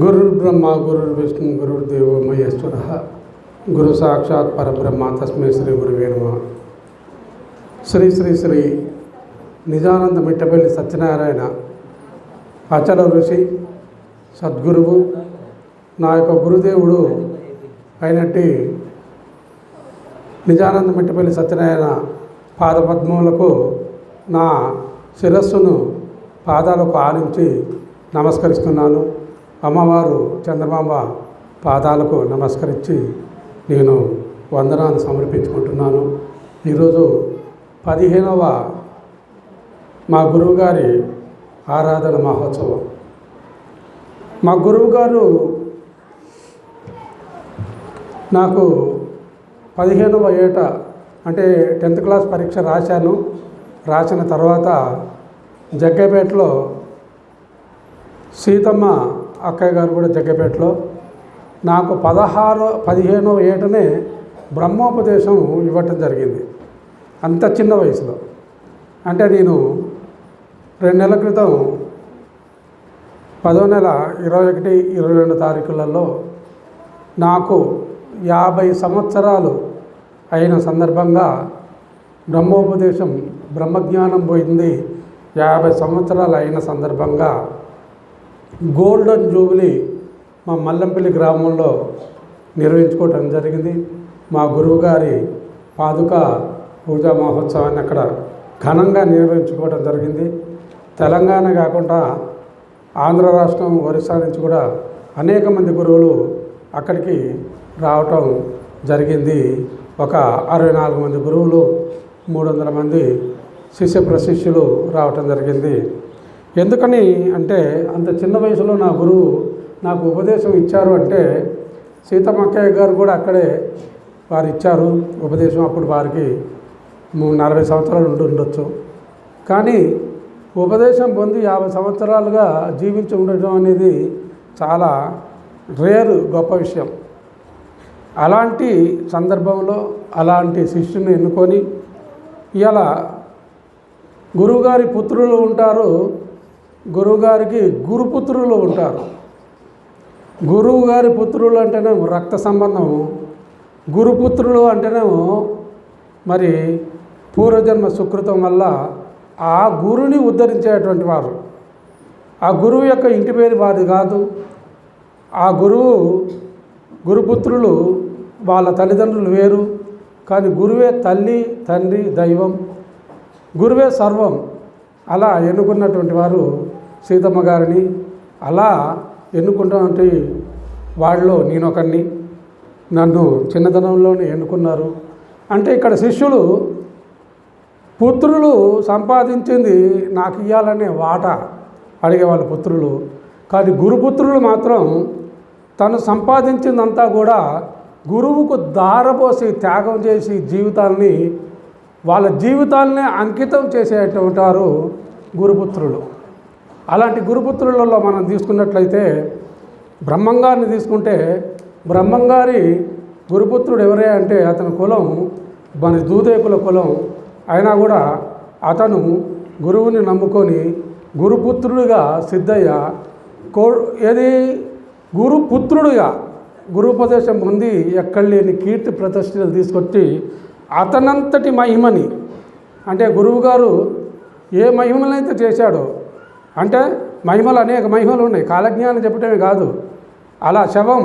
గురుర్ బ్రహ్మ గురుర్ విష్ణు గురుర్ దేవో మహేశ్వర గురు సాక్షాత్ పరబ్రహ్మ తస్మై శ్రీ గురువే నమ శ్రీ శ్రీ శ్రీ నిజానంద మిట్టపల్లి సత్యనారాయణ అచల ఋషి సద్గురువు నా యొక్క గురుదేవుడు అయినట్టి నిజానంద మిట్టపల్లి సత్యనారాయణ పాదపద్మములకు నా శిరస్సును పాదాలకు ఆలించి నమస్కరిస్తున్నాను. అమ్మవారు చంద్రమాంబ పాదాలకు నమస్కరించి నేను వందనాన్ని సమర్పించుకుంటున్నాను. ఈరోజు పదిహేనవ మా గురువుగారి ఆరాధన మహోత్సవం. మా గురువుగారు నాకు పదిహేనవ ఏట అంటే టెన్త్ క్లాస్ పరీక్ష రాశాను. రాసిన తర్వాత జగ్గపేటలో సీతమ్మ అక్కయ్య గారు కూడా జగ్గపేటలో. నాకు పదహారు పదిహేనవ ఏటనే బ్రహ్మోపదేశం ఇవ్వటం జరిగింది. అంత చిన్న వయసులో. అంటే నేను రెండు నెలల క్రితం పదో నెల ఇరవై ఒకటి ఇరవై రెండు తారీఖులలో నాకు యాభై సంవత్సరాలు అయిన సందర్భంగా బ్రహ్మోపదేశం బ్రహ్మజ్ఞానం పోయింది. యాభై సంవత్సరాలు అయిన సందర్భంగా గోల్డెన్ జూబిలీ మా మల్లంపల్లి గ్రామంలో నిర్వహించుకోవటం జరిగింది. మా గురువుగారి పాదుక పూజా మహోత్సవాన్ని అక్కడ ఘనంగా నిర్వహించుకోవడం జరిగింది. తెలంగాణ కాకుండా ఆంధ్ర రాష్ట్రం ఒరిస్సా నుంచి కూడా అనేక మంది గురువులు అక్కడికి రావటం జరిగింది. ఒక అరవై నాలుగు మంది గురువులు మూడు వందల మంది శిష్య ప్రశిష్యులు రావటం జరిగింది. ఎందుకని అంటే అంత చిన్న వయసులో నా గురువు నాకు ఉపదేశం ఇచ్చారు అంటే సీతమ్మక్కయ్య గారు కూడా అక్కడే వారు ఇచ్చారు ఉపదేశం అప్పుడు వారికి నలభై సంవత్సరాలు ఉండి ఉండొచ్చు. కానీ ఉపదేశం పొంది యాభై సంవత్సరాలుగా జీవించి ఉండటం అనేది చాలా రేరు గొప్ప విషయం. అలాంటి సందర్భంలో అలాంటి శిష్యుని ఎన్నుకొని ఇలా గురువుగారి పుత్రులు ఉంటారు గురువుగారికి గురుపుత్రులు ఉంటారు. గురువు గారి పుత్రులు అంటేనేమో రక్త సంబంధము. గురుపుత్రులు అంటేనేమో మరి పూర్వజన్మ సుకృతం వల్ల ఆ గురుని ఉద్ధరించేటువంటి వారు. ఆ గురువు యొక్క ఇంటి పేరు వారి కాదు. ఆ గురువు గురుపుత్రులు వాళ్ళ తల్లిదండ్రులు వేరు. కానీ గురువే తల్లి తండ్రి దైవం. గురువే సర్వం. అలా ఎన్నుకున్నటువంటి వారు సీతమ్మ గారిని అలా ఎన్నుకున్నటువంటి వాళ్ళలో నేను ఒకరిని నన్ను చిన్నతనంలోనే ఎన్నుకున్నారు. అంటే ఇక్కడ శిష్యులు పుత్రులు సంపాదించింది నాకు ఇవ్వాలనే వాట అడిగేవాళ్ళ పుత్రులు. కానీ గురుపుత్రులు మాత్రం తను సంపాదించిందంతా కూడా గురువుకు దారపోసి త్యాగం చేసి జీవితాల్ని వాళ్ళ జీవితాలనే అంకితం చేసేటువంటి వారు గురుపుత్రులు అలాంటి గురుపుత్రులలో మనం తీసుకున్నట్లయితే బ్రహ్మంగారిని తీసుకుంటే బ్రహ్మంగారి గురుపుత్రుడు ఎవరే అంటే అతని కులం మన దూదేకుల కులం. అయినా కూడా అతను గురువుని నమ్ముకొని గురుపుత్రుడిగా సిద్ధయ్య కో ఏది? గురుపుత్రుడిగా గురుపదేశం పొంది ఎక్కడ లేని కీర్తి ప్రదర్శనలు తీసుకొచ్చి అతనంతటి మహిమని అంటే గురువుగారు ఏ మహిమలైతే చేశాడో అంటే మహిమలు అనేక మహిమలు ఉన్నాయి. కాలజ్ఞానం చెప్పటమే కాదు. అలా శవం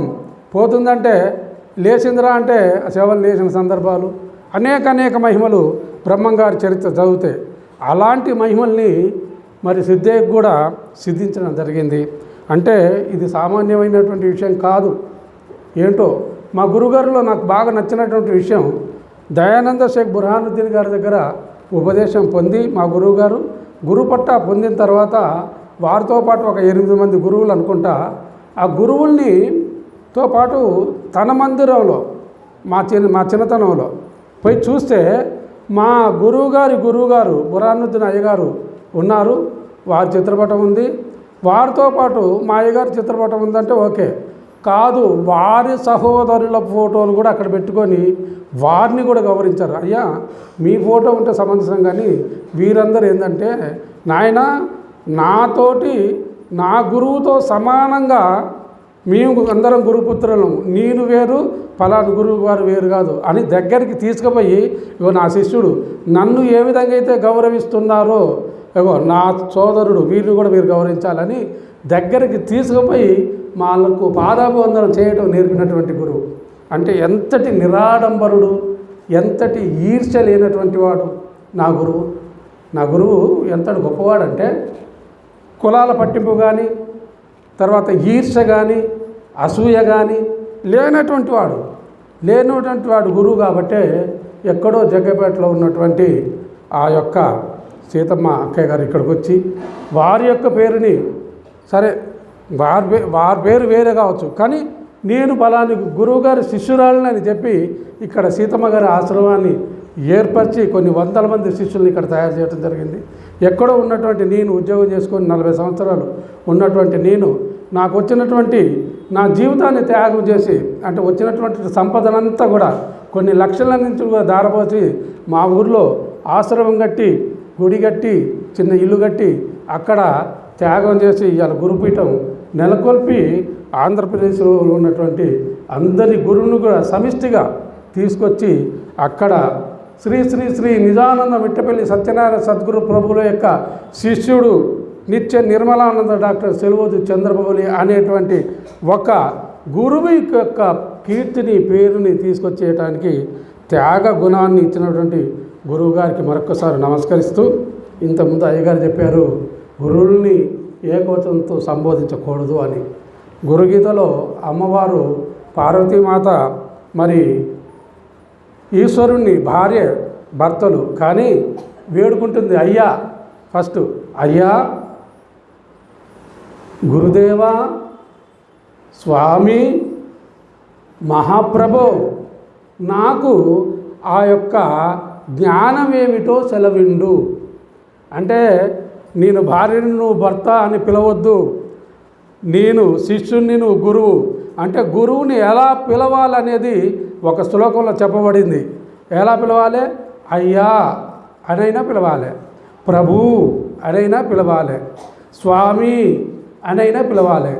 పోతుందంటే లేచిందిరా అంటే ఆ శవం లేచిన సందర్భాలు అనేక అనేక మహిమలు బ్రహ్మంగారి చరిత్ర చదివితే అలాంటి మహిమల్ని మరి సిద్ధయ్యకు కూడా సిద్ధించడం జరిగింది. అంటే ఇది సామాన్యమైనటువంటి విషయం కాదు. ఏంటో మా గురుగారిలో నాకు బాగా నచ్చినటువంటి విషయం దయానంద షేక్ బుర్హానుద్దీన్ గారి దగ్గర ఉపదేశం పొంది మా గురువుగారు గురుపట్ట పొందిన తర్వాత వారితో పాటు ఒక ఎనిమిది మంది గురువులు అనుకుంటా ఆ గురువుల్ని తో పాటు తన మందిరంలో మా చిన్న మా చిన్నతనంలో పోయి చూస్తే మా గురువుగారి గురువుగారు బురానుద్దీన్ అయ్యగారు ఉన్నారు. వారి చిత్రపటం ఉంది. వారితో పాటు మా అయ్యగారి చిత్రపటం ఉందంటే ఓకే. కాదు వారి సహోదరుల ఫోటోలు కూడా అక్కడ పెట్టుకొని వారిని కూడా గౌరవించారు. అయ్యా మీ ఫోటో ఉంటే సమంజసం కానీ వీరందరూ ఏంటంటే నాయన నాతోటి నా గురువుతో సమానంగా మేము అందరం గురుపుత్రులం. నేను వేరు ఫలాని గురువు వారు వేరు కాదు. అని దగ్గరికి తీసుకుపోయి ఇగో నా శిష్యుడు నన్ను ఏ విధంగా అయితే గౌరవిస్తున్నారో ఇగో నా సోదరుడు వీరిని కూడా మీరు గౌరవించాలని దగ్గరికి తీసుకుపోయి వాళ్ళకు పాదాభివందనం చేయడం నేర్పినటువంటి గురువు. అంటే ఎంతటి నిరాడంబరుడు ఎంతటి ఈర్ష లేనటువంటి వాడు నా గురువు. నా గురువు ఎంతటి గొప్పవాడంటే కులాల పట్టింపు కానీ తర్వాత ఈర్ష కానీ అసూయ కానీ లేనటువంటి వాడు. లేనటువంటి వాడు గురువు కాబట్టే ఎక్కడో జగ్గపేటలో ఉన్నటువంటి ఆ యొక్క సీతమ్మ అక్కయ్య గారు ఇక్కడికి వచ్చి వారి యొక్క పేరుని సరే వారి పే వారి పేరు వేరే కావచ్చు. కానీ నేను బలాని గురువు గారి శిష్యురాలని అని చెప్పి ఇక్కడ సీతమ్మ గారి ఆశ్రమాన్ని ఏర్పరిచి కొన్ని వందల మంది శిష్యుల్ని ఇక్కడ తయారు చేయడం జరిగింది. ఎక్కడో ఉన్నటువంటి నేను ఉద్యోగం చేసుకొని నలభై సంవత్సరాలు ఉన్నటువంటి నేను నాకు వచ్చినటువంటి నా జీవితాన్ని త్యాగం చేసి అంటే వచ్చినటువంటి సంపదనంతా కూడా కొన్ని లక్షల నుంచి కూడా దారపోసి మా ఊర్లో ఆశ్రమం కట్టి గుడి కట్టి చిన్న ఇల్లు కట్టి అక్కడ త్యాగం చేసి ఇవాళ గురుపీఠం నెలకొల్పి ఆంధ్రప్రదేశ్లో ఉన్నటువంటి అందరి గురువును కూడా సమిష్టిగా తీసుకొచ్చి అక్కడ శ్రీ శ్రీ శ్రీ నిజానంద మిట్టపల్లి సత్యనారాయణ సద్గురు ప్రభువుల యొక్క శిష్యుడు నిత్య నిర్మలానంద డాక్టర్ సెలవోజు చంద్రబాబులి అనేటువంటి ఒక గురువు యొక్క కీర్తిని పేరుని తీసుకొచ్చేయటానికి త్యాగ గుణాన్ని ఇచ్చినటువంటి గురువు గారికి మరొకసారి నమస్కరిస్తూ ఇంతకుముందు అయ్యగారు చెప్పారు గురువుల్ని ఏకవచనంతో సంబోధించకూడదు అని. గురుగీతలో అమ్మవారు పార్వతీమాత మరి ఈశ్వరుణ్ణి భార్య భర్తలు కానీ వేడుకుంటుంది అయ్యా ఫస్ట్ అయ్యా గురుదేవ స్వామి మహాప్రభు నాకు ఆ యొక్క జ్ఞానం ఏమిటో సెలవిండు. అంటే నేను భార్యను నువ్వు భర్త అని పిలవద్దు. నేను శిష్యుణ్ణి నువ్వు గురువు. అంటే గురువుని ఎలా పిలవాలనేది ఒక శ్లోకంలో చెప్పబడింది. ఎలా పిలవాలి? అయ్యా అనైనా పిలవాలి. ప్రభు అనైనా పిలవాలి. స్వామి అనైనా పిలవాలి.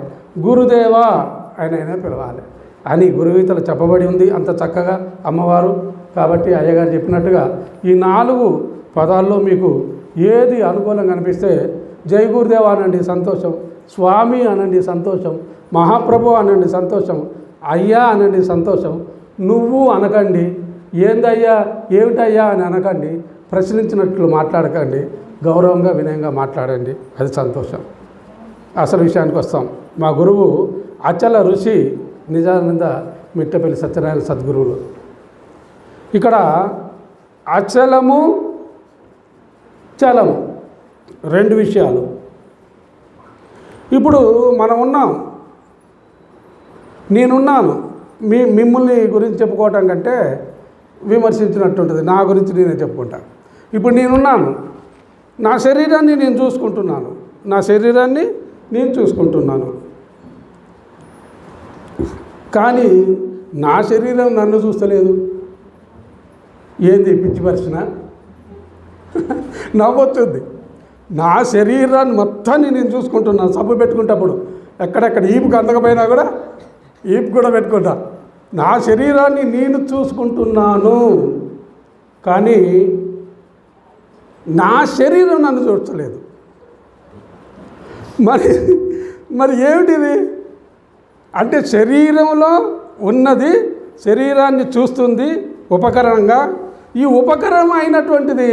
గురుదేవా అనైనా పిలవాలి. అని గురుగీతలు చెప్పబడి ఉంది అంత చక్కగా అమ్మవారు. కాబట్టి అయ్యగారు చెప్పినట్టుగా ఈ నాలుగు పదాల్లో మీకు ఏది అనుకూలంగా అనిపిస్తే జై అనండి సంతోషం స్వామి అనండి సంతోషం మహాప్రభు అనండి సంతోషం అయ్యా అనండి సంతోషం నువ్వు అనకండి ఏందయ్యా ఏమిటయ్యా అని అనకండి ప్రశ్నించినట్లు మాట్లాడకండి గౌరవంగా వినయంగా మాట్లాడండి అది సంతోషం. అసలు విషయానికి వస్తాం. మా గురువు అచల ఋషి నిజానంద మిట్టపల్లి సత్యనారాయణ సద్గురువులు. ఇక్కడ అచలము చలం రెండు విషయాలు. ఇప్పుడు మనం ఉన్నాం. నేనున్నాను. మీ మిమ్మల్ని గురించి చెప్పుకోవటం కంటే విమర్శించినట్టుంటుంది. నా గురించి నేనే చెప్పుకుంటా. ఇప్పుడు నేనున్నాను. నా శరీరాన్ని నేను చూసుకుంటున్నాను. నా శరీరాన్ని నేను చూసుకుంటున్నాను. కానీ నా శరీరం నన్ను చూస్తలేదు. ఏంది పిచ్చి పరిచిన నవ్వొచ్చుంది నా శరీరాన్ని మొత్తాన్ని నేను చూసుకుంటున్నాను సబ్బు పెట్టుకుంటప్పుడు. ఎక్కడెక్కడ ఈపుకు అందకపోయినా కూడా ఈపు కూడా పెట్టుకుంటా. నా శరీరాన్ని నేను చూసుకుంటున్నాను. కానీ నా శరీరం నన్ను చూడలేదు మరి మరి ఏమిటిది? అంటే శరీరంలో ఉన్నది శరీరాన్ని చూస్తుంది ఉపకరణంగా. ఈ ఉపకరణం అయినటువంటిది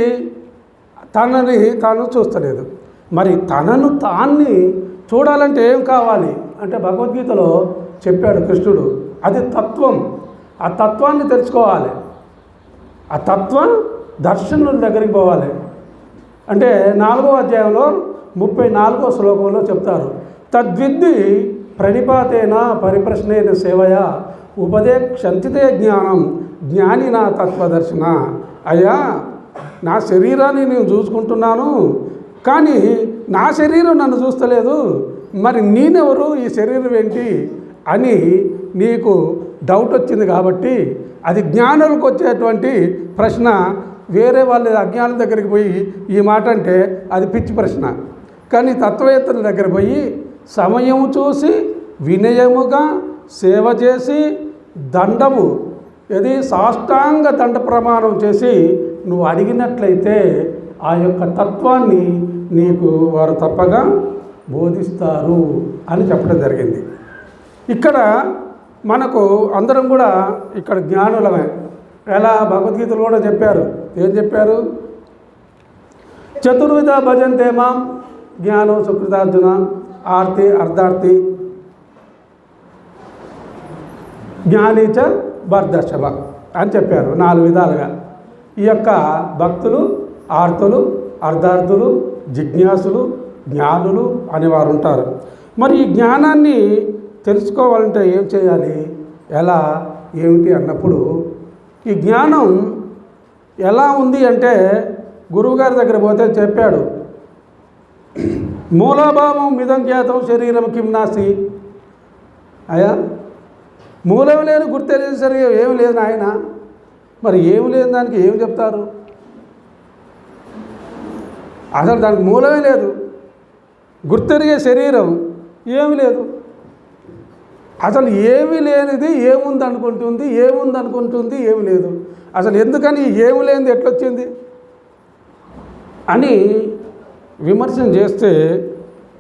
తనని తాను చూస్తలేదు. మరి తనను తాన్ని చూడాలంటే ఏం కావాలి? అంటే భగవద్గీతలో చెప్పాడు కృష్ణుడు అది తత్వం. ఆ తత్వాన్ని తెలుసుకోవాలి. ఆ తత్వం దర్శనుల దగ్గరికి పోవాలి. అంటే నాలుగో అధ్యాయంలో ముప్పై నాలుగో శ్లోకంలో చెప్తారు తద్విద్ది ప్రణిపాతేన పరిప్రశ్నైన సేవయ ఉపదేక్షంతితే జ్ఞానం జ్ఞానినా తత్వదర్శన. అయ్యా నా శరీరాన్ని నేను చూసుకుంటున్నాను కానీ నా శరీరం నన్ను చూస్తలేదు. మరి నేనెవరు? ఈ శరీరం ఏంటి? అని నీకు డౌట్ వచ్చింది కాబట్టి అది జ్ఞానులకు వచ్చేటువంటి ప్రశ్న. వేరే వాళ్ళ అజ్ఞానుల దగ్గరికి పోయి ఈ మాట అంటే అది పిచ్చి ప్రశ్న. కానీ తత్వవేత్తల దగ్గర పోయి సమయం చూసి వినయముగా సేవ చేసి దండము ఇది సాష్టాంగ దండ ప్రమాణం చేసి నువ్వు అడిగినట్లయితే ఆ యొక్క తత్వాన్ని నీకు వారు తప్పగా బోధిస్తారు అని చెప్పడం జరిగింది. ఇక్కడ మనకు అందరం కూడా ఇక్కడ జ్ఞానులమే. ఎలా? భగవద్గీతలు కూడా చెప్పారు. ఏం చెప్పారు? చతుర్విధ భజంతే మాం జ్ఞానం సుకృతార్జున ఆర్తి అర్ధార్థి జ్ఞానీచ భర్దర్శభ అని చెప్పారు నాలుగు విధాలుగా. ఈ యొక్క భక్తులు ఆర్తులు అర్ధార్థులు జిజ్ఞాసులు జ్ఞానులు అనేవారు ఉంటారు. మరి ఈ జ్ఞానాన్ని తెలుసుకోవాలంటే ఏం చేయాలి? ఎలా? ఏమిటి? అన్నప్పుడు ఈ జ్ఞానం ఎలా ఉంది అంటే గురువుగారి దగ్గర పోతే చెప్పాడు మూలభావం మిదం జ్ఞాతం శరీరం కిమ్నాసి నాసి అయ్యా మూలం లేని గుర్తెరిగిన శరీరం ఏమి లేదు నాయన. మరి ఏమి లేని దానికి ఏమి చెప్తారు? అసలు దానికి మూలమే లేదు. గుర్తెరిగే శరీరం ఏమి లేదు. అసలు ఏమి లేనిది ఏముంది అనుకుంటుంది ఏముంది అనుకుంటుంది ఏమి లేదు. అసలు ఎందుకని ఏమి లేనిది ఎట్లొచ్చింది? అని విమర్శన చేస్తే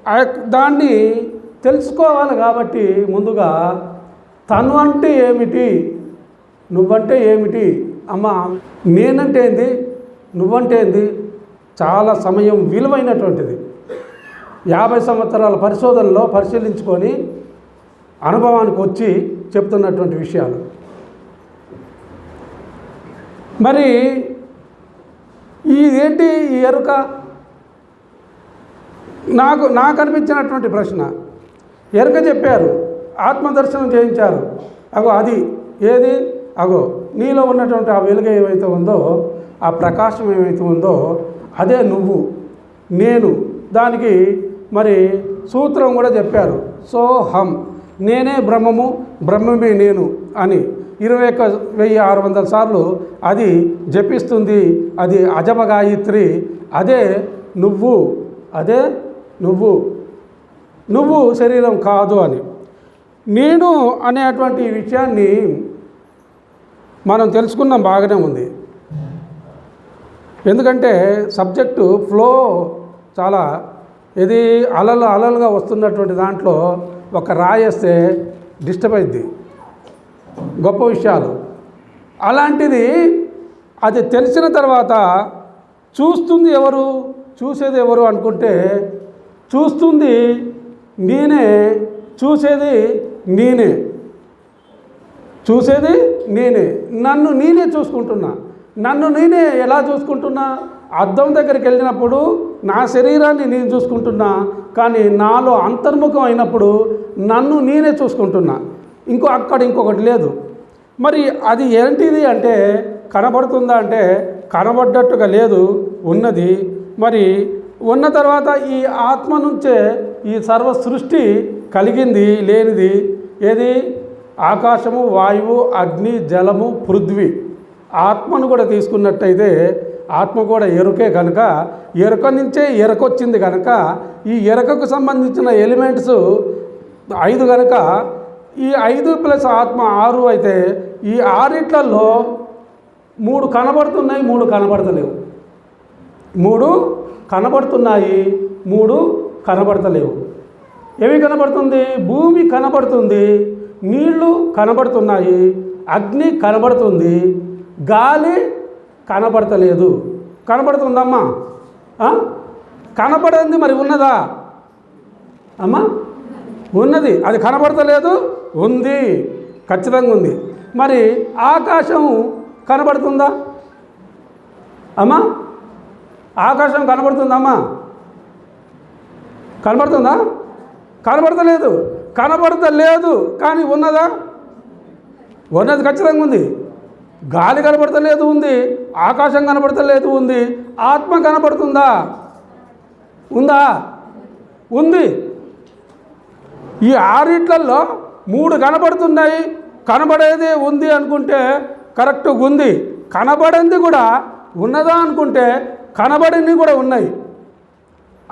ఆ యొక్క దాన్ని తెలుసుకోవాలి కాబట్టి ముందుగా తను అంటే ఏమిటి నువ్వంటే ఏమిటి అమ్మ నేనంటే ఏంది? నువ్వంటే ఏంది? చాలా సమయం విలువైనటువంటిది. యాభై సంవత్సరాల పరిశోధనలో పరిశీలించుకొని అనుభవానికి వచ్చి చెప్తున్నటువంటి విషయాలు. మరి ఇదేంటి ఈ ఎరుక? నాకు నాకు అనిపించినటువంటి ప్రశ్న. ఎరుక చెప్పారు ఆత్మదర్శనం చేయించారు. అగో అది ఏది? అగో నీలో ఉన్నటువంటి ఆ వెలుగు ఏమైతే ఉందో ఆ ప్రకాశం ఏమైతే ఉందో అదే నువ్వు నేను. దానికి మరి సూత్రం కూడా చెప్పారు. సోహం నేనే బ్రహ్మము బ్రహ్మమే నేను అని. ఇరవై ఒక్క వెయ్యి ఆరు వందల సార్లు అది జపిస్తుంది. అది అజమ గాయత్రి అదే నువ్వు అదే నువ్వు. నువ్వు శరీరం కాదు అని. నేను అనేటువంటి విషయాన్ని మనం తెలుసుకున్నాం బాగానే ఉంది. ఎందుకంటే సబ్జెక్టు ఫ్లో చాలా ఇది అలలు అలలుగా వస్తున్నటువంటి దాంట్లో ఒక రాయేస్తే డిస్టర్బ్ అయింది గొప్ప విషయాలు. అలాంటిది అది తెలిసిన తర్వాత చూస్తుంది ఎవరు? చూసేది ఎవరు అనుకుంటే చూస్తుంది నేనే చూసేది నేనే. చూసేది నేనే. నన్ను నేనే చూసుకుంటున్నా. నన్ను నేనే ఎలా చూసుకుంటున్నా? అద్దం దగ్గరికి వెళ్ళినప్పుడు నా శరీరాన్ని నేను చూసుకుంటున్నా కానీ నాలో అంతర్ముఖం అయినప్పుడు నన్ను నేనే చూసుకుంటున్నా. ఇంకో అక్కడ ఇంకొకటి లేదు. మరి అది ఏంటిది అంటే కనబడుతుందా అంటే కనబడ్డట్టుగా లేదు ఉన్నది. మరి ఉన్న తర్వాత ఈ ఆత్మ నుంచే ఈ సర్వ సృష్టి కలిగింది లేనిది. ఏది? ఆకాశము వాయువు అగ్ని జలము పృథ్వీ. ఆత్మను కూడా తీసుకున్నట్టయితే ఆత్మ కూడా ఎరుకే కనుక ఎరుక నుంచే ఎరకొచ్చింది కనుక ఈ ఎరకకు సంబంధించిన ఎలిమెంట్స్ ఐదు కనుక ఈ ఐదు ప్లస్ ఆత్మ ఆరు అయితే ఈ ఆరిట్లలో మూడు కనబడుతున్నాయి మూడు కనబడతలేవు. మూడు కనబడుతున్నాయి మూడు కనబడతలేవు. ఏమి కనబడుతుంది? భూమి కనబడుతుంది. నీళ్ళు కనబడుతున్నాయి అగ్ని కనబడుతుంది గాలి కనబడతలేదు. కనబడుతుందమ్మా. కనబడింది మరి ఉన్నదా? అమ్మా ఉన్నది. అది కనబడతలేదు ఉంది. ఖచ్చితంగా ఉంది. మరి ఆకాశం కనబడుతుందా? అమ్మా ఆకాశం కనబడుతుందమ్మా. కనబడుతుందా? కనబడతలేదు. కనబడతలేదు కానీ ఉన్నదా? ఉన్నది ఖచ్చితంగా ఉంది. గాలి కనబడతలేదు ఉంది ఆకాశం కనబడతలేదు ఉంది ఆత్మ కనబడుతుందా? ఉందా? ఉంది. ఈ ఆరిట్లలో మూడు కనబడుతున్నాయి కనబడేది ఉంది అనుకుంటే కరెక్ట్గా ఉంది. కనబడింది కూడా ఉన్నదా అనుకుంటే కనబడింది కూడా ఉన్నాయి.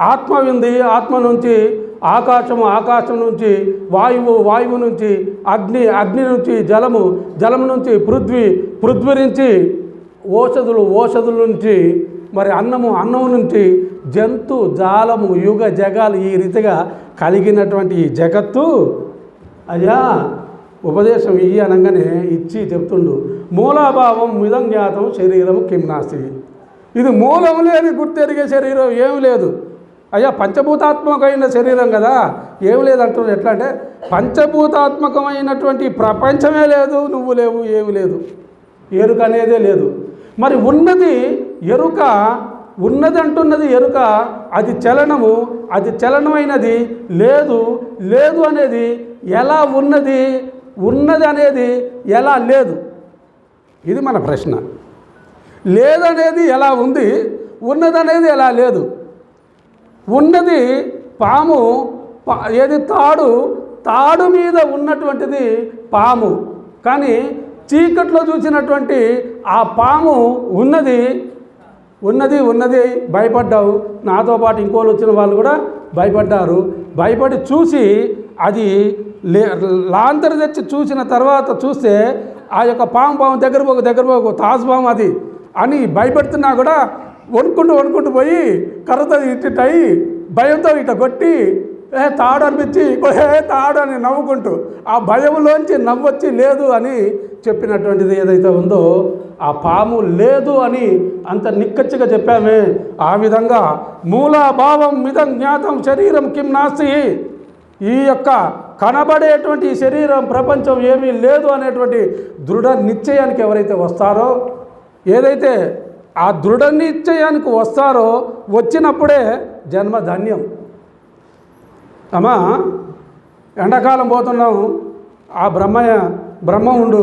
ఆత్మ ఉంది ఆత్మ నుంచి ఆకాశము ఆకాశం నుంచి వాయువు వాయువు నుంచి అగ్ని అగ్ని నుంచి జలము జలము నుంచి పృథ్వీ పృథ్వీ నుంచి ఓషధులు ఓషధుల నుంచి మరి అన్నము అన్నము నుంచి జంతు జాలము యుగ జగాలు ఈ రీతిగా కలిగినటువంటి ఈ జగత్తు. అయ్యా ఉపదేశం ఇయ్యి అనగానే ఇచ్చి చెప్తుండు. మూలాభావం మిదం జ్ఞాతం శరీరం కిమ్నాసి ఇది మూలం లేని గుర్తెరిగే శరీరం ఏమి లేదు. అయ్యా పంచభూతాత్మకమైన శరీరం కదా. ఏమి లేదంటున్నారు ఎట్లా అంటే పంచభూతాత్మకమైనటువంటి ప్రపంచమే లేదు నువ్వు లేవు ఏమి లేదు. ఎరుక అనేదే లేదు. మరి ఉన్నది ఎరుక ఉన్నది అంటున్నది ఎరుక అది చలనము అది చలనమైనది లేదు లేదు అనేది ఎలా ఉన్నది ఉన్నది అనేది ఎలా లేదు? ఇది మన ప్రశ్న. లేదనేది ఎలా ఉంది ఉన్నదనేది ఎలా లేదు? ఉన్నది పాము పా- ఏది తాడు తాడు మీద ఉన్నటువంటిది పాము. కానీ చీకట్లో చూసినటువంటి ఆ పాము ఉన్నది ఉన్నది ఉన్నది భయపడ్డావు. నాతో పాటు ఇంకోళ్ళు వచ్చిన వాళ్ళు కూడా భయపడ్డారు. భయపడి చూసి అది లే లాంతరు తెచ్చి చూసిన తర్వాత చూస్తే ఆ యొక్క పాము పాము దగ్గర పోకు దగ్గర పోకు తాజు పాము అది అని భయపెడుతున్నా కూడా వణుకుంటూ వణుకుంటూ పోయి కర్రతో ఇట్టిట్టయి భయంతో ఇట కొట్టి ఏ తాడు అనిపించి ఏ తాడు అని నవ్వుకుంటూ ఆ భయంలోంచి నవ్వొచ్చి లేదు అని చెప్పినటువంటిది ఏదైతే ఉందో ఆ పాము లేదు అని అంత నిక్కచ్చిగా చెప్పామే. ఆ విధంగా మూలాభావం మిదం జ్ఞాతం శరీరం కిం నాస్తి. ఈ యొక్క కనబడేటువంటి శరీరం ప్రపంచం ఏమీ లేదు అనేటువంటి దృఢ నిశ్చయానికి ఎవరైతే వస్తారో ఏదైతే ఆ దృఢ నిశ్చయానికి వస్తారో వచ్చినప్పుడే జన్మ ధన్యం అమ్మా ఎండాకాలం పోతున్నాం. ఆ బ్రహ్మయ్య బ్రహ్మ ఉండు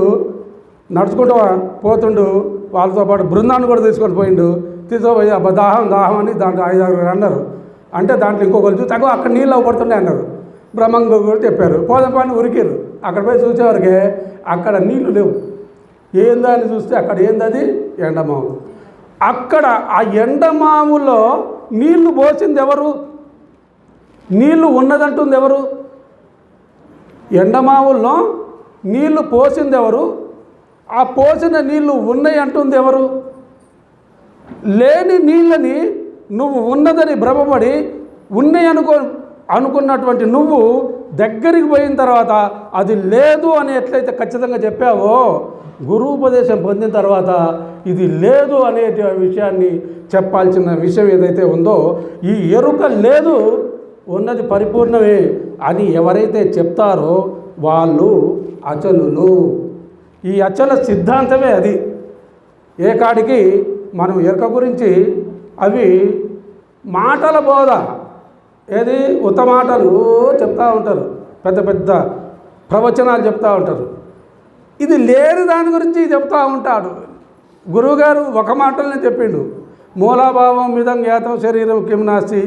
నడుచుకుంటూ పోతుండు వాళ్ళతో పాటు బృందాన్ని కూడా తీసుకొని పోయిండు. తీసుకోపోయి అబ్బా దాహం దాహం అని దాంట్లో ఐదు ఆరుగురు అన్నారు. అంటే దాంట్లో ఇంకొకరు చూసి తగ్గ అక్కడ నీళ్ళు అవ్వబడుతున్నాయి అన్నారు. బ్రహ్మంగా కూడా చెప్పారు. పోదాం పని ఉరికిరు అక్కడ పోయి చూసేవారికి అక్కడ నీళ్ళు లేవు. ఏందా అని చూస్తే అక్కడ ఏందది? ఎండమావు అక్కడ ఆ ఎండమాములో నీళ్ళు పోసింది ఎవరు? నీళ్ళు ఉన్నదంటుంది ఎవరు? ఎండమావుల్లో నీళ్ళు పోసింది ఎవరు? ఆ పోసిన నీళ్ళు ఉన్నాయి అంటుంది ఎవరు? లేని నీళ్ళని నువ్వు ఉన్నదని భ్రమపడి ఉన్నాయి అనుకో అనుకున్నటువంటి నువ్వు దగ్గరికి పోయిన తర్వాత అది లేదు అని ఎట్లయితే ఖచ్చితంగా చెప్పావో గురువు ఉపదేశం పొందిన తర్వాత ఇది లేదు అనే విషయాన్ని చెప్పాల్సిన విషయం ఏదైతే ఉందో ఈ ఎరుక లేదు ఉన్నది పరిపూర్ణమే అని ఎవరైతే చెప్తారో వాళ్ళు అచలులు. ఈ అచల సిద్ధాంతమే అది. ఏ కాడికి మనం ఎరుక గురించి అవి మాటల బోధ. ఏది? ఉత్త మాటలు చెప్తూ ఉంటారు. పెద్ద పెద్ద ప్రవచనాలు చెప్తూ ఉంటారు. ఇది లేని దాని గురించి చెప్తూ ఉంటాడు. గురువుగారు ఒక మాటలనే చెప్పిండు. మూలాభావం మిదం జ్ఞాతం శరీరం కిం నాస్తి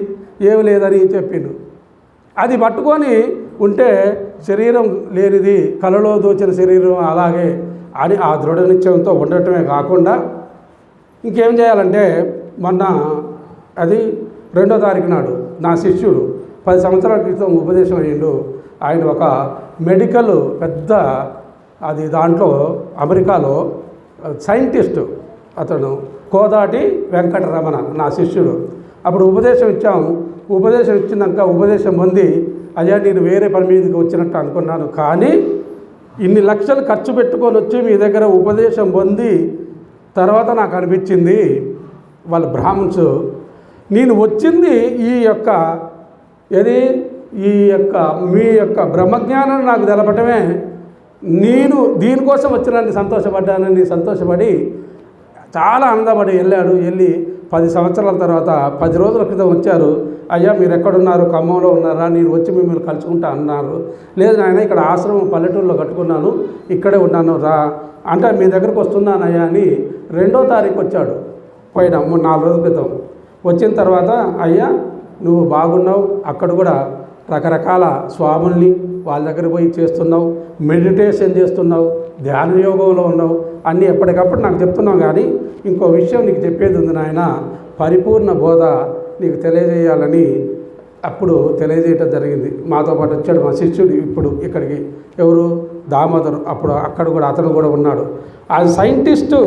ఏమి లేదని చెప్పిండు. అది పట్టుకొని ఉంటే శరీరం లేనిది కలలో దోచిన శరీరం అలాగే అని ఆ దృఢ నిశ్చయంతో ఉండటమే కాకుండా ఇంకేం చేయాలంటే మొన్న అది రెండో తారీఖు నాడు నా శిష్యుడు పది సంవత్సరాల క్రితం ఉపదేశం అయ్యిండు. ఆయన ఒక మెడికల్ పెద్ద అది దాంట్లో అమెరికాలో సైంటిస్టు అతను కోదాటి వెంకటరమణ నా శిష్యుడు. అప్పుడు ఉపదేశం ఇచ్చాము. ఉపదేశం ఇచ్చినాక ఉపదేశం పొంది అయ్యా నేను వేరే పని మీదకి వచ్చినట్టు అనుకున్నాను. కానీ ఇన్ని లక్షలు ఖర్చు పెట్టుకొని వచ్చి మీ దగ్గర ఉపదేశం పొంది తర్వాత నాకు అనిపించింది వాళ్ళ బ్రాహ్మణ్స్ నేను వచ్చింది ఈ యొక్క ఏది? ఈ యొక్క మీ యొక్క బ్రహ్మజ్ఞానాన్ని నాకు తెలపటమే నేను దీనికోసం వచ్చినాన్ని సంతోషపడ్డానని సంతోషపడి చాలా ఆనందపడి వెళ్ళాడు. వెళ్ళి పది సంవత్సరాల తర్వాత పది రోజుల క్రితం వచ్చారు. అయ్యా మీరు ఎక్కడున్నారు? ఖమ్మంలో ఉన్నారా? నేను వచ్చి మిమ్మల్ని కలుసుకుంటా అన్నారు. లేదు నాయన ఇక్కడ ఆశ్రమం పల్లెటూరులో కట్టుకున్నాను. ఇక్కడే ఉన్నాను రా. అంటే మీ దగ్గరకు వస్తున్నానయ్యా అని రెండో తారీఖు వచ్చాడు. పోయిన మూడు నాలుగు రోజుల క్రితం. వచ్చిన తర్వాత అయ్యా నువ్వు బాగున్నావు. అక్కడ కూడా రకరకాల స్వాముల్ని వాళ్ళ దగ్గర పోయి చేస్తున్నావు. మెడిటేషన్ చేస్తున్నావు ధ్యాన యోగంలో ఉన్నావు అన్నీ ఎప్పటికప్పుడు నాకు చెప్తున్నావు కానీ ఇంకో విషయం నీకు చెప్పేది ఉంది నాయన పరిపూర్ణ బోధ నీకు తెలియజేయాలని అప్పుడు తెలియజేయటం జరిగింది. మాతో పాటు వచ్చాడు మా శిష్యుడు ఇప్పుడు ఇక్కడికి. ఎవరు? దామోదరు. అప్పుడు అక్కడ కూడా అతను కూడా ఉన్నాడు. ఆ సైంటిస్టు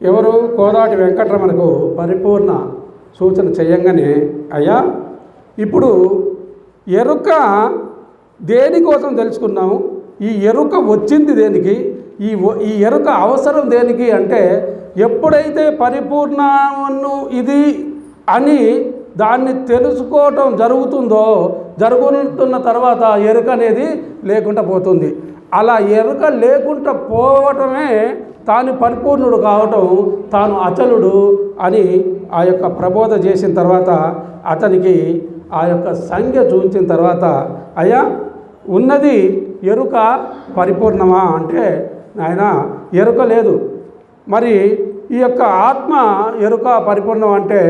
ఎవరు? కోదాటి వెంకటరమణకు పరిపూర్ణ సూచన చేయంగానే అయ్యా ఇప్పుడు ఎరుక దేనికోసం తెలుసుకున్నాము? ఈ ఎరుక వచ్చింది దేనికి? ఈ ఈ ఎరుక అవసరం దేనికి అంటే ఎప్పుడైతే పరిపూర్ణను ఇది అని దాన్ని తెలుసుకోవటం జరుగుతుందో జరుగుతున్న తర్వాత ఎరుక అనేది లేకుండా పోతుంది. అలా ఎరుక లేకుండా పోవటమే తాను పరిపూర్ణుడు కావటం తాను అచలుడు అని ఆ యొక్క ప్రబోధ చేసిన తర్వాత అతనికి ఆ యొక్క సంఖ్య చూపించిన తర్వాత అయ్యా ఉన్నది ఎరుక పరిపూర్ణమా అంటే ఆయన ఎరుక లేదు. మరి ఈ యొక్క ఆత్మ ఎరుక పరిపూర్ణం అంటే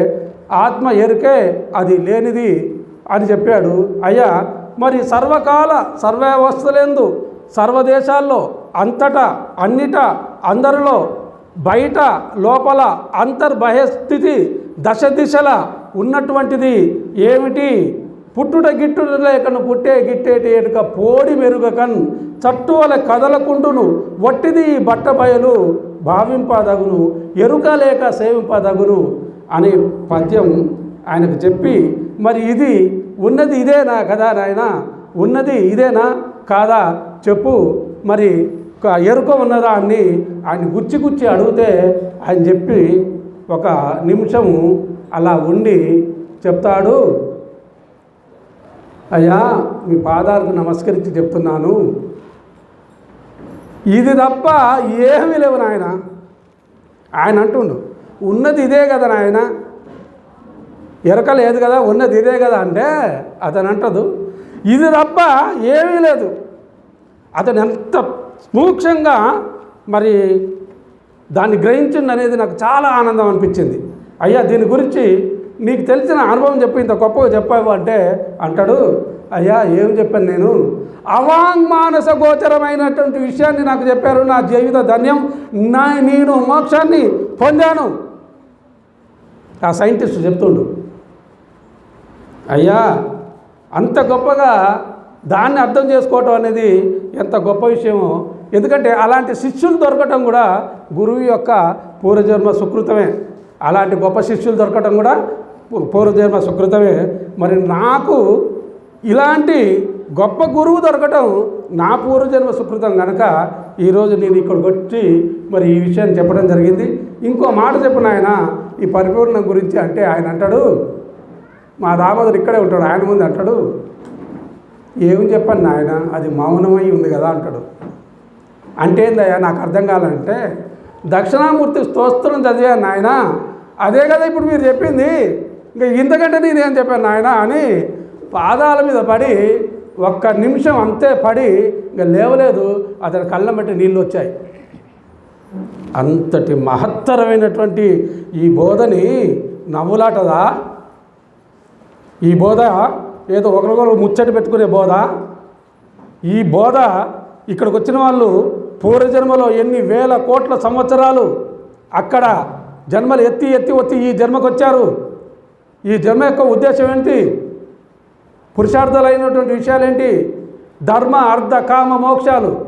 ఆత్మ ఎరుకే అది లేనిది అని చెప్పాడు. అయ్యా మరి సర్వకాల సర్వవ్యవస్థలందు సర్వదేశాల్లో అంతటా అన్నిట అందరిలో బయట లోపల అంతర్బహస్థితి దశ దిశల ఉన్నటువంటిది ఏమిటి? పుట్టుట గిట్టుట లేకను పుట్టే గిట్టేటి ఎటుక పోడి మెరుగకన్ చట్టు వల కదలకుండును వట్టిది ఈ బట్ట బయలు భావింపదగును ఎరుక లేక సేవింపదగును అనే పద్యం ఆయనకు చెప్పి మరి ఇది ఉన్నది ఇదేనా కదా నాయన? ఉన్నది ఇదేనా కాదా? చెప్పు. మరి ఒక ఎరుక ఉన్నదా అని ఆయన గుచ్చి గుచ్చి అడిగితే ఆయన చెప్పి ఒక నిమిషము అలా ఉండి చెప్తాడు. అయ్యా మీ పాదాలకు నమస్కరించి చెప్తున్నాను. ఇది తప్ప ఏమీ లేవు నాయన. ఆయన అంటుండు ఉన్నది ఇదే కదా నాయన. ఎరక లేదు కదా ఉన్నది ఇదే కదా. అంటే అతను అంటదు ఇది తప్ప ఏమీ లేదు. అతను ఎంత సూక్ష్మంగా మరి దాన్ని గ్రహించింది అనేది నాకు చాలా ఆనందం అనిపించింది. అయ్యా దీని గురించి నీకు తెలిసిన అనుభవం చెప్పి ఇంత గొప్పగా చెప్పావు అంటే అంటాడు అయ్యా ఏం చెప్పాను నేను? అవాంగ్మానస గోచరమైనటువంటి విషయాన్ని నాకు చెప్పారు నా జీవిత ధన్యం నా నేను మోక్షాన్ని పొందాను. ఆ సైంటిస్ట్ చెప్తుండు అయ్యా అంత గొప్పగా దాన్ని అర్థం చేసుకోవటం అనేది ఎంత గొప్ప విషయమో. ఎందుకంటే అలాంటి శిష్యులు దొరకటం కూడా గురువు యొక్క పూర్వజన్మ సుకృతమే. అలాంటి గొప్ప శిష్యులు దొరకటం కూడా పూర్వజన్మ సుకృతమే. మరి నాకు ఇలాంటి గొప్ప గురువు దొరకటం నా పూర్వజన్మ సుకృతం కనుక ఈరోజు నేను ఇక్కడికి వచ్చి మరి ఈ విషయాన్ని చెప్పడం జరిగింది. ఇంకో మాట చెప్పిన ఆయన ఈ పరిపూర్ణ గురించి అంటే ఆయన అంటాడు మా దామోదరు ఇక్కడే ఉంటాడు ఆయన ముందు అంటాడు ఏమి చెప్పండి నాయన అది మౌనమై ఉంది కదా అంటాడు. అంటే ఏందయ్యా నాకు అర్థం కావాలంటే దక్షిణామూర్తి స్తోత్రం చదివాను నాయన అదే కదా ఇప్పుడు మీరు చెప్పింది. ఇంకా ఇంతకంటే నేనేం చెప్పాను నాయన అని పాదాల మీద పడి ఒక్క నిమిషం అంతే పడి ఇంకా లేవలేదు. అతని కళ్ళం బట్టి నీళ్ళు వచ్చాయి. అంతటి మహత్తరమైనటువంటి ఈ బోధని నవ్వులాటదా? ఈ బోధ ఏదో ఒకరికొకరు ముచ్చటి పెట్టుకునే బోధ? ఈ బోధ ఇక్కడికి వచ్చిన వాళ్ళు పూర్వజన్మలో ఎన్ని వేల కోట్ల సంవత్సరాలు అక్కడ జన్మలు ఎత్తి ఎత్తి వచ్చి ఈ జన్మకు వచ్చారు ఈ జన్మ యొక్క ఉద్దేశం ఏంటి? పురుషార్థాలైనటువంటి విషయాలేంటి? ధర్మ అర్ధ కామ మోక్షాలు.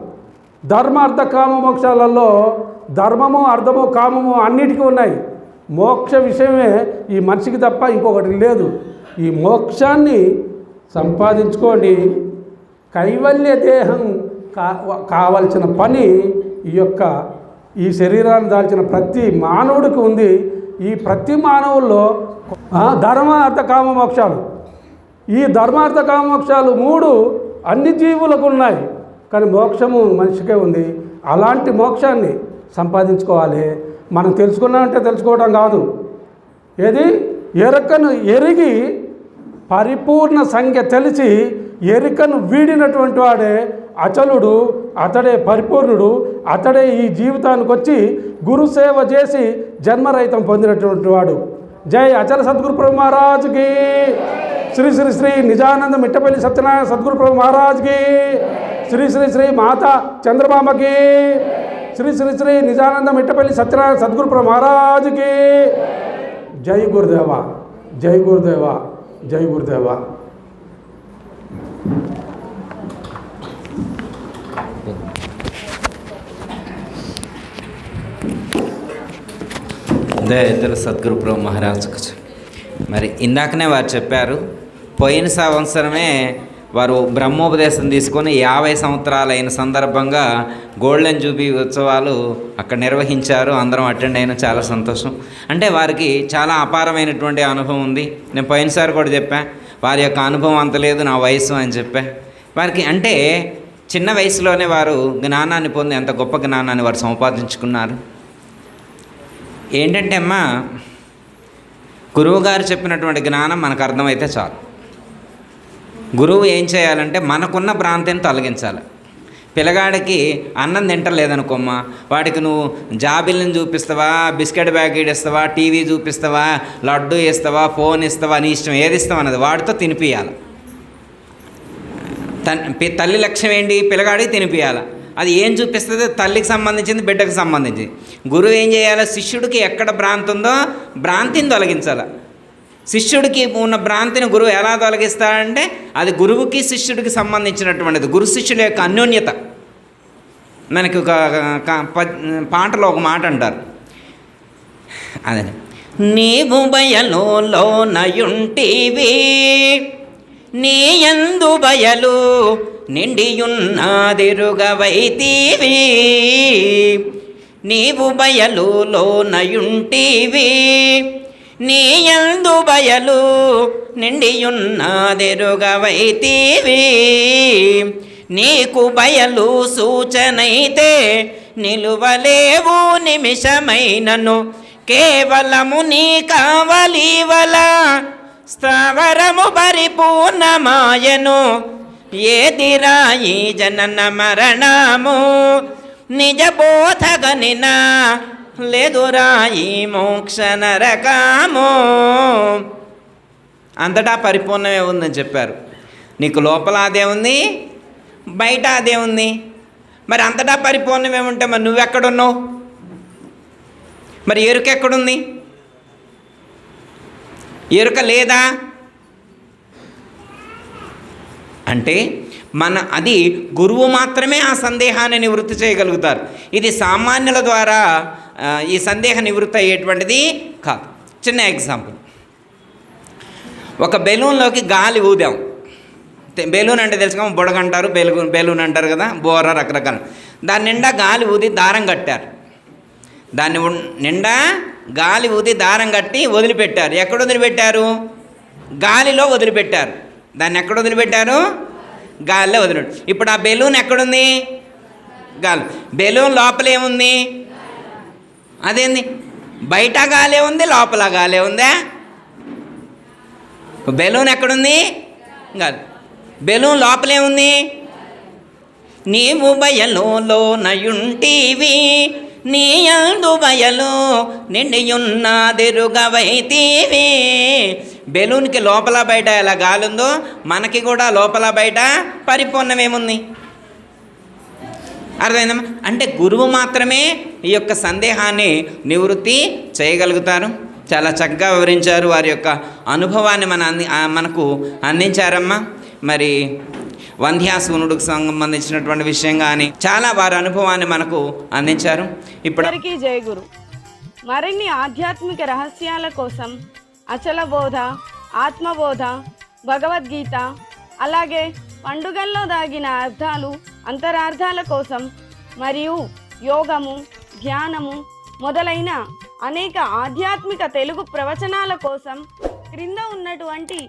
ధర్మ అర్ధ కామ మోక్షాలలో ధర్మము అర్థము కామము అన్నిటికీ ఉన్నాయి. మోక్ష విషయమే ఈ మనిషికి తప్ప ఇంకొకటి లేదు. ఈ మోక్షాన్ని సంపాదించుకోండి. కైవల్య దేహం కా కావలసిన పని ఈ యొక్క ఈ శరీరాన్ని దాల్చిన ప్రతి మానవుడికి ఉంది. ఈ ప్రతి మానవుల్లో ధర్మ అర్థ కామ మోక్షాలు ఈ ధర్మార్థ కామోక్షాలు మూడు అన్ని జీవులకు ఉన్నాయి. కానీ మోక్షము మనిషికే ఉంది. అలాంటి మోక్షాన్ని సంపాదించుకోవాలి. మనం తెలుసుకున్నామంటే తెలుసుకోవడం కాదు. ఏది? ఎరకను ఎరిగి పరిపూర్ణ సంఖ్య తెలిసి ఎరికను వీడినటువంటి వాడే అచలుడు అతడే పరిపూర్ణుడు అతడే ఈ జీవితానికి వచ్చి గురుసేవ చేసి జన్మరహితం పొందినటువంటి వాడు. జై అచల సద్గురు ప్రభు మహారాజుకి. శ్రీ శ్రీ శ్రీ నిజానంద మిట్టపల్లి సత్యనారాయణ సద్గురు ప్రభు మహారాజ్కి. శ్రీ శ్రీ శ్రీ మాత చంద్రబామకి శ్రీ శ్రీ శ్రీ నిజానంద మిట్టపల్లి సత్యనారాయణ సద్గురు ప్రభు మహారాజుకి. జై గురుదేవ జై గురుదేవ జై గురుదేవా. దయతల సద్గురు ప్రభు మహారాజుకు మరి ఇందాకనే వారు చెప్పారు పోయిన సంవత్సరమే వారు బ్రహ్మోపదేశం తీసుకొని యాభై సంవత్సరాలైన సందర్భంగా గోల్డెన్ జూబీ ఉత్సవాలు అక్కడ నిర్వహించారు. అందరం అటెండ్ అయిన చాలా సంతోషం. అంటే వారికి చాలా అపారమైనటువంటి అనుభవం ఉంది. నేను పోయినసారి కూడా చెప్పాను వారి యొక్క అనుభవం అంత లేదు నా వయసు అని చెప్పా. వారికి అంటే చిన్న వయసులోనే వారు జ్ఞానాన్ని పొంది ఎంత గొప్ప జ్ఞానాన్ని వారు సంపాదించుకున్నారు ఏంటంటే అమ్మా గురువుగారు చెప్పినటువంటి జ్ఞానం మనకు అర్థమైతే చాలు. గురువు ఏం చేయాలంటే మనకున్న భ్రాంతిని తొలగించాలి. పిల్లగాడికి అన్నం తింటలేదనుకోమ్మా వాడికి నువ్వు జాబిల్ని చూపిస్తావా బిస్కెట్ ప్యాకెట్ ఇస్తావా టీవీ చూపిస్తావా లడ్డు ఇస్తావా ఫోన్ ఇస్తావా నీ ఇష్టం ఏది ఇస్తావు అన్నది వాడితో తినిపియాలి. తన్ తల్లి లక్ష్యం ఏంటి? పిల్లగాడికి తినిపియాలి. అది ఏం చూపిస్తుంది? తల్లికి సంబంధించింది బిడ్డకు సంబంధించింది. గురువు ఏం చేయాలి? శిష్యుడికి ఎక్కడ భ్రాంతి ఉందో భ్రాంతిని తొలగించాలి. శిష్యుడికి ఉన్న భ్రాంతిని గురువు ఎలా తొలగిస్తాడంటే అది గురువుకి శిష్యుడికి సంబంధించినటువంటిది. గురు శిష్యుల యొక్క అన్యోన్యత. మనకి ఒక ప- పాటలో ఒక మాట అంటారు. అదే. నీవు బయలులో నీయందు నీ యందు బయలు నిండియున్నాదిరుగవైతీవి. నీవు బయలులో నయుంటివి నీ బయలు నిండియున్నాదిరుగవైతీవి. నీకు బయలు సూచనైతే నిలువలేవు నిమిషమైనను. కేవలము నీ కావలీవల స్థావరము పరిపూర్ణమాయను. ఏదిరాయి జనన మరణము? నిజ బోధగనినా లేదురాయి మోక్ష నరకాము. అంతటా పరిపూర్ణమే ఉందని చెప్పారు. నీకు లోపల అదే ఉంది బయట అదే ఉంది. మరి అంతటా పరిపూర్ణమే ఉంటే మరి నువ్వెక్కడున్నావు? మరి ఎరుక ఎక్కడుంది ఎరుక లేదా? అంటే మన అది గురువు మాత్రమే ఆ సందేహాన్ని నివృత్తి చేయగలుగుతారు. ఇది సామాన్యుల ద్వారా ఈ సందేహ నివృత్తి అయ్యేటువంటిది కాదు. చిన్న ఎగ్జాంపుల్. ఒక బెలూన్లోకి గాలి ఊదాం. బెలూన్ అంటే తెలుసుకో బుడగ అంటారు బెలూన్ బెలూన్ అంటారు కదా బోర రకరకాల. దాని నిండా గాలి ఊది దారం కట్టారు. దాన్ని నిండా గాలి ఊది దారం కట్టి వదిలిపెట్టారు. ఎక్కడ వదిలిపెట్టారు? గాలిలో వదిలిపెట్టారు. దాన్ని ఎక్కడ వదిలిపెట్టారు? గాలిలో వదిలిపెట్టారు. ఇప్పుడు ఆ బెలూన్ ఎక్కడుంది? గాలి. బెలూన్ లోపల ఏముంది? అదేంది? బయట గాలే ఉంది లోపల గాలే ఉందా? బెలూన్ ఎక్కడుంది? గాలి. బెలూన్ లోపలే ఉంది నీవు బయలులో నయుంటివి నీయందు బయలు నిండియున్నాదిరుగవైతీవి బెలూన్కి లోపల బయట ఎలా గాలుందో మనకి కూడా లోపల బయట పరిపూర్ణమేముంది. అర్థమైందమ్మా? అంటే గురువు మాత్రమే ఈ యొక్క సందేహాన్ని నివృత్తి చేయగలుగుతారు. చాలా చక్కగా వివరించారు వారి యొక్క అనుభవాన్ని మన అంది మనకు అందించారమ్మా. మరి వంధ్యాసూనుడికి సంబంధించినటువంటి విషయం కానీ చాలా వారి అనుభవాన్ని మనకు అందించారు. ఇప్పుడు జయగురు మరిన్ని ఆధ్యాత్మిక రహస్యాల కోసం అచల బోధ ఆత్మబోధ భగవద్గీత అలాగే పండుగల్లో దాగిన అర్థాలు అంతరార్థాల కోసం మరియు యోగము ధ్యానము మొదలైన అనేక ఆధ్యాత్మిక తెలుగు ప్రవచనాల కోసం క్రింద ఉన్నటువంటి